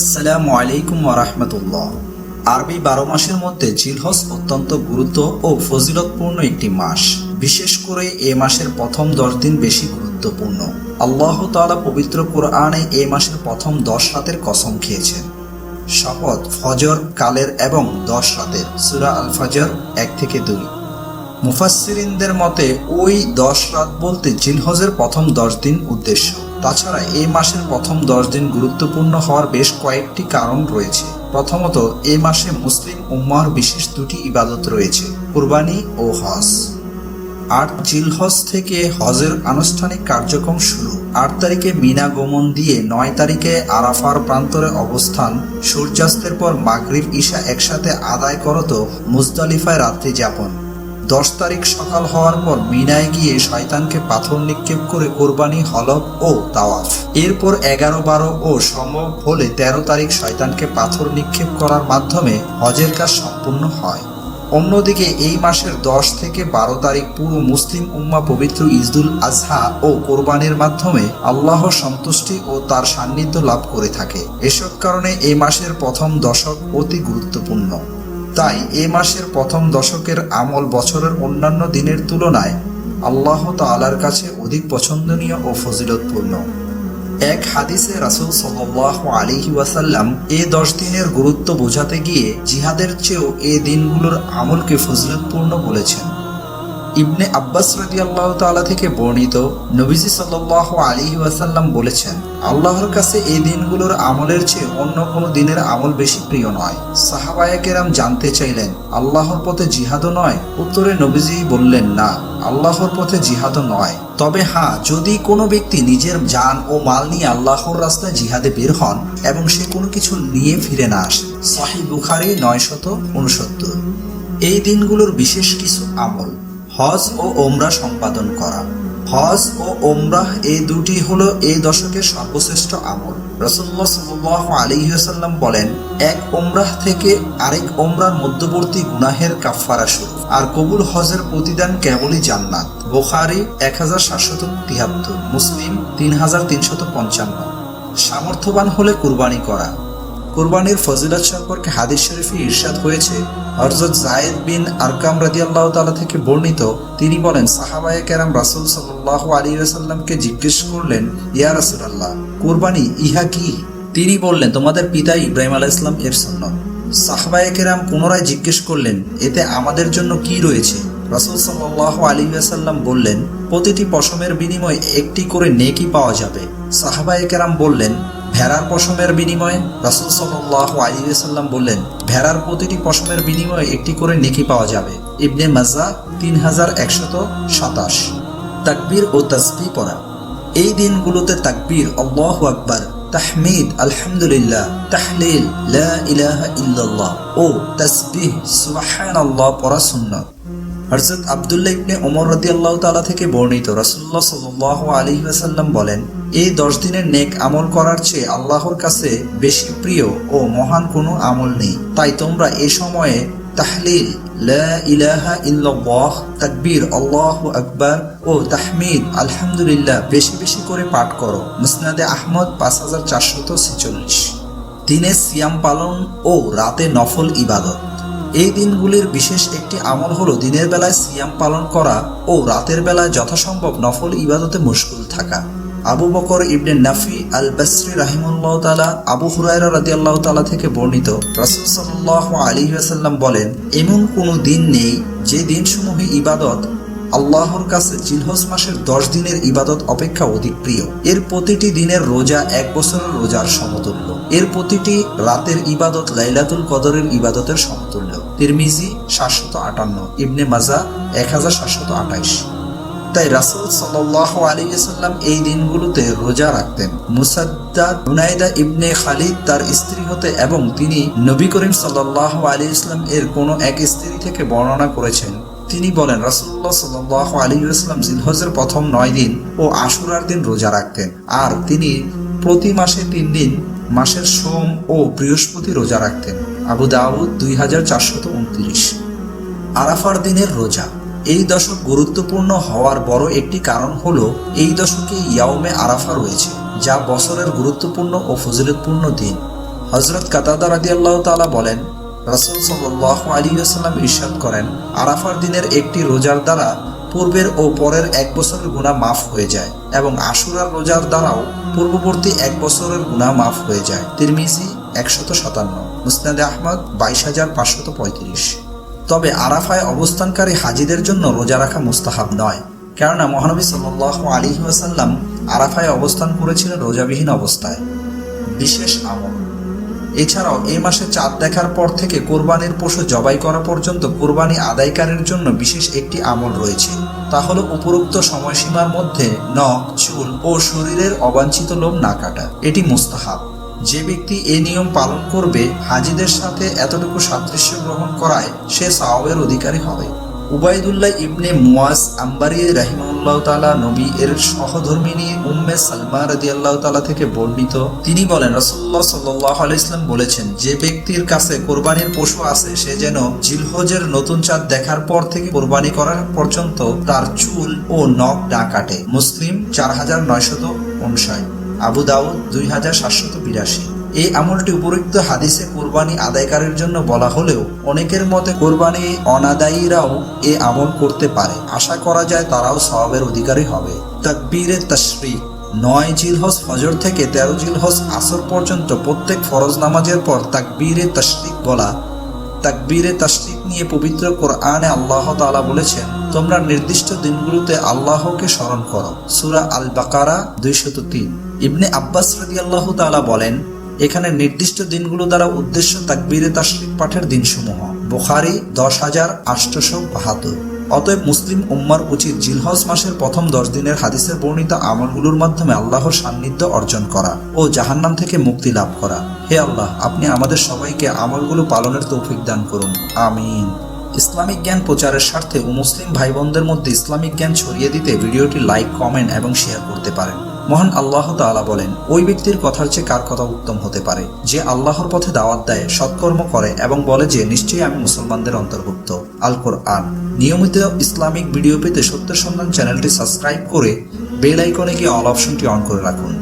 আসসালামু আলাইকুম ওরহমতুল্লাহ আরবি বারো মাসের মধ্যে জিলহজ অত্যন্ত গুরুত্ব ও ফজিলতপূর্ণ একটি মাস। বিশেষ করে এ মাসের প্রথম দশ দিন বেশি গুরুত্বপূর্ণ। আল্লাহ তাআলা পবিত্র কোরআনে এ মাসের প্রথম দশ রাতের কসম খেয়েছেন। শপথ ফজর, কালের এবং দশ রাতের, সুরা আল ফজর এক থেকে দুই। মুফাসসিরিনদের মতে ওই দশ রাত বলতে জিলহজের প্রথম দশ দিন উদ্দেশ্য। তাছাড়া এই মাসের প্রথম দশ দিন গুরুত্বপূর্ণ হওয়ার বেশ কয়েকটি কারণ রয়েছে। প্রথমত এই মাসে মুসলিম উম্মার বিশেষ দুটি ইবাদত রয়েছে, কুরবানি ও হজ। আট জিলহজ থেকে হজের আনুষ্ঠানিক কার্যক্রম শুরু। আট তারিখে মিনা গমন দিয়ে নয় তারিখে আরাফার প্রান্তরে অবস্থান। সূর্যাস্তের পর মাগরিব, ঈশা একসাথে আদায় করত মুজদালিফায় রাত্রি যাপন দশ তারিখ সকাল হওয়ার পর মিনায় গিয়ে শয়তানকে পাথর নিক্ষেপ করে কোরবানি হলক ও তাওয়াফ। এরপর এগারো, বারো ও সম্ভব হলে তেরো তারিখ শয়তানকে পাথর নিক্ষেপ করার মাধ্যমে হজের কাজ সম্পূর্ণ হয়। অন্যদিকে এই মাসের দশ থেকে বারো তারিখ পুরো মুসলিম উম্মা পবিত্র ইজদুল আজহা ও কোরবানির মাধ্যমে আল্লাহ সন্তুষ্টি ও তার সান্নিধ্য লাভ করে থাকে। এসব কারণে এই মাসের প্রথম দশক অতি গুরুত্বপূর্ণ। তাই এ মাসের প্রথম দশকের আমল বছরের অন্যান্য দিনের তুলনায় আল্লাহ তালার কাছে অধিক পছন্দনীয় ও ফজিলতপূর্ণ। এক হাদিসে রাসুল সাল্লাহ আলী ওয়াসাল্লাম এ দশ দিনের গুরুত্ব বোঝাতে গিয়ে জিহাদের চেয়েও এ দিনগুলোর আমলকে ফজিলতপূর্ণ বলেছেন। ইবনে আব্বাস রাদিয়াল্লাহু তাআলা থেকে বর্ণিত নবীজি সাল্লাল্লাহু আলী ওয়াসাল্লাম বলেছেন, আল্লাহর কাছে এই দিনগুলোর আমলের চেয়ে অন্য কোনো দিনের আমল বেশি প্রিয় নয়। সাহাবায়ে কেরাম জানতে চাইলেন, আল্লাহর পথে জিহাদও নয়। উত্তরে নবীজি বললেন, না, আল্লাহর পথে জিহাদও নয়। তবে হ্যাঁ যদি কোনো ব্যক্তি নিজের যান ও মাল নিয়ে আল্লাহর রাস্তায় জিহাদে বের হন এবং সে কোনো কিছু নিয়ে ফিরে না আসে। সাহি বুখারি নয়শত উনসত্তর। এই দিনগুলোর বিশেষ কিছু আমল। হজ ও ওমরা সম্পাদন করা। হজ ও ওমরাহ এই দুটি হলো এই দশকের সর্বশ্রেষ্ঠ আমল। রসুল্লাহ সাল্লাহ আলিহাসাল্লাম বলেন, এক ওমরাহ থেকে আরেক ওমরার মধ্যবর্তী গুনাহের কাফফারা শুরু। আর কবুল হজের প্রতিদান কেবলই জান্নাত। বোখারি এক হাজার সাতশত তিয়াত্তর মুসলিম তিন হাজার তিনশত পঞ্চান্ন। সামর্থ্যবান হলে কুরবানি করা। কুরবানির ফজিলত সম্পর্কে হাদিস শরীফে ইরশাদ হয়েছে। হরজত জায়েদ বিন আরকাম রাদিয়াল্লাহু তালা থেকে বর্ণিত, তিনি বলেন, সাহাবায়ে কেরাম রাসূল সাল্লাল্লাহু আলী ওয়াসাল্লামকে জিজ্ঞেস করলেন, ইয়া রাসূলুল্লাহ, কুরবানি ইহা কি? তিনি বললেন, তোমাদের পিতা ইব্রাহিম আলাইহিস ইসলাম এর সুন্নত সাহাবায়ে কেরাম পুনরায় জিজ্ঞেস করলেন, এতে আমাদের জন্য কি রয়েছে? রাসূল সাল্লাল্লাহু আলী ওয়াসাল্লাম বললেন, প্রতিটি পশমের বিনিময়ে একটি করে নেকি পাওয়া যাবে। সাহাবায়ে কেরাম বললেন ভেড়ার পশমের বিনিময়ে রাসুল সাল্লাহ আলিয়াল্লাম বললেন, ভেড়ার প্রতিটি পশমের বিনিময়ে একটি করে নেকি পাওয়া যাবে। ইবনে মাজা তিন হাজার একশত সাতাশ। তাকবীর ও তসবি পড়া। এই দিনগুলোতে তাকবীর, আল্লাহ আকবার, তাহমিদ, আলহামদুলিল্লাহ, তাহলিল, লা ইলাহা ইল্লাল্লাহ ও তসবিহ সুবহানাল্লাহ পড়া সুন্নত। হরজত আবদুল্লাহ ইবনে ওমর আল্লাহ তালা থেকে বর্ণিত রাসুল্লাহ সাল্লাহ আলী ওয়াসাল্লাম বলেন এই দশ দিনের নেক আমল করার চেয়ে আল্লাহর কাছে বেশি প্রিয় ও মহান কোনো আমল নেই। তাই তোমরা এ সময়ে তাহলিল, লা ইলাহা ইল্লাল্লাহ, তাকবীর, আল্লাহু আকবার ও তাহমিদ, আলহামদুলিল্লাহ বেশি বেশি করে পাঠ করো। মুসনাদে আহমদ পাঁচ হাজার চারশত ছেচল্লিশ। দিনে সিয়াম পালন ও রাতে নফল ইবাদত। এই দিনগুলির বিশেষ একটি আমল হলো দিনের বেলায় সিয়াম পালন করা ও রাতের বেলায় যথাসম্ভব নফল ইবাদতে মুশকুল থাকা। আবু বকর ইবনে নাফি আল বাসরি রাহিমুল্লাহ তালা আবু হুরায়রা রাদি আল্লাহ তালা থেকে বর্ণিত। রাসুল সাল্লাহ আলী আসাল্লাম বলেন, এমন কোনো দিন নেই যে দিনসমূহে ইবাদত আল্লাহর কাছে জিলহজ মাসের দশ দিনের ইবাদত অপেক্ষা অধিক প্রিয়। এর প্রতিটি দিনের রোজা এক বছরের রোজার সমতুল্য। এর প্রতিটি রাতের ইবাদত লাইলাতুল কদরের ইবাদতের সমতুল্য। তিরমিজি সাতশত আটান্ন, ইবনে মাজা এক হাজার সাতশত আঠাইশ। তাই রাসুল সাল্লাহ আলিয়াল্লাম এই দিনগুলোতে রোজা রাখতেন। মুসাদ্দাদ হুনাইদা ইবনে খালিদ তার স্ত্রী হতে এবং তিনি নবী করিম সাল্লাহ আলী ইসলাম এর কোনো এক স্ত্রী থেকে বর্ণনা করেছেন। তিনি বলেন রাসুল্লাহ সাল্লাহ আলী ইসলাম জিলহজের প্রথম নয় দিন ও আশুরার দিন রোজা রাখতেন আর তিনি প্রতি মাসে তিন দিন মাসের সোম ও বৃহস্পতি রোজা রাখতেন। আবু দাউদ দুই হাজার চারশত উনত্রিশ। আরাফার দিনের রোজা। এই দশক গুরুত্বপূর্ণ হওয়ার বড় একটি কারণ হলো এই দশকে ইয়াউমে আরাফা রয়েছে, যা বছরের গুরুত্বপূর্ণ ও ফজিলতপূর্ণ দিন। হজরত কাতাদা রাদি আল্লাহ তালা বলেন, রাসুল সাল্লাহ আলী আসাল্লাম ইরশাদ করেন, আরাফার দিনের একটি রোজার দ্বারা পূর্বের ও পরের এক বছরের গুণা মাফ হয়ে যায় এবং আশুরার রোজার দ্বারাও পূর্ববর্তী এক বছরের গুণা মাফ হয়ে যায়। তিরমিজি একশত সাতান্ন, মুসনাদে আহমদ বাইশ হাজার পাঁচশত পঁয়ত্রিশ। তবে আরাফায় অবস্থানকারী হাজিদের জন্য রোজা রাখা মুস্তাহাব নয়। কেননা মহানবী সাল্লাহ আলী ওয়াসাল্লাম আরাফায় অবস্থান করেছিলেন রোজাবিহীন অবস্থায়। বিশেষ আমল। এছাড়াও এই মাসে চাঁদ দেখার পর থেকে কোরবানির পশু জবাই করা পর্যন্ত কোরবানি আদায়কারীর জন্য বিশেষ একটি আমল রয়েছে। তা হলো উপরোক্ত সময়সীমার মধ্যে নখ, চুল ও শরীরের অবাঞ্ছিত লোম না কাটা। এটি মুস্তাহাব। যে ব্যক্তি এই নিয়ম পালন করবে, হাজিদের সাথে এতটুকু সাদৃশ্য গ্রহণ করায় সে সাওয়ের অধিকারী হবে। উবায়দুল্লাহ ইবনে মুয়াজ আম্বারি রাহিমাউল্লাহ তালা নবী এর সহধর্মিনী উম্মে সালমা রাদি আল্লাহ তালা থেকে বর্ণিত। তিনি বলেন রসুল্লাহ সাল্লাহ আলাইসলাম বলেছেন, যে ব্যক্তির কাছে কোরবানির পশু আছে, সে যেন জিলহজের নতুন চাঁদ দেখার পর থেকে কোরবানি করার পর্যন্ত তার চুল ও নখ না কাটে। মুসলিম চার হাজার নয়শত উনষাট। আবু দাউদ দুই হাজার সাতশত বিরাশি। এই আমলটি উপরোক্ত হাদিসে কোরবানি আদায়কারীর জন্য বলা হলেও অনেকের মতে কোরবানি অনাদায়ীরাও এ আমল করতে পারে। আশা করা যায় তারাও সওয়াবের অধিকারী হবে। তাকবীরে তশরিক, নয় জিলহজ ফজর থেকে তেরো জিলহজ আসর পর্যন্ত প্রত্যেক ফরজ নামাজের পর তাকবীরে তশরিক বলা তাকবীরে তশরিক নিয়ে পবিত্র কোরআনে আল্লাহ তাআলা বলেছেন, তোমরা নির্দিষ্ট দিনগুলোতে আল্লাহকে স্মরণ করো। সূরা আল বাকারা দুইশত তিন। ইবনে আব্বাস রাদিয়াল্লাহু তাআলা বলেন, এখানে নির্দিষ্ট দিনগুলো দ্বারা উদ্দেশ্য তাকবীরে তাশরিক পাঠের দিনসমূহ। বুখারী দশ হাজার আটশোশো বাহাত্তর। অতএব মুসলিম উম্মার উচিত জিলহজ মাসের প্রথম দশ দিনের হাদিসের বর্ণিত আমলগুলোর মাধ্যমে আল্লাহর সান্নিধ্য অর্জন করা ও জাহান্নাম থেকে মুক্তি লাভ করা। হে আল্লাহ, আপনি আমাদের সবাইকে আমলগুলো পালনের তৌফিক দান করুন। আমিন। ইসলামিক জ্ঞান প্রচারের স্বার্থে মুসলিম ভাই বোনদের মধ্যে ইসলামিক জ্ঞান ছড়িয়ে দিতে ভিডিওটি লাইক, কমেন্ট এবং শেয়ার করতে পারেন। মহান আল্লাহ তাআলা বলেন, ওই ব্যক্তির কথার চেয়ে কার কথা উত্তম হতে পারে? যে আল্লাহর পথে দাওয়াত দেয়, সৎকর্ম করে এবং বলে যে, নিশ্চয়ই আমি মুসলমানদের অন্তর্ভুক্ত। আল কোরআন নিয়মিত ইসলামিক ভিডিও পেতে সত্য সন্ধান চ্যানেলটি সাবস্ক্রাইব করে বেল আইকনে গিয়ে অল অপশনটি অন করে রাখুন।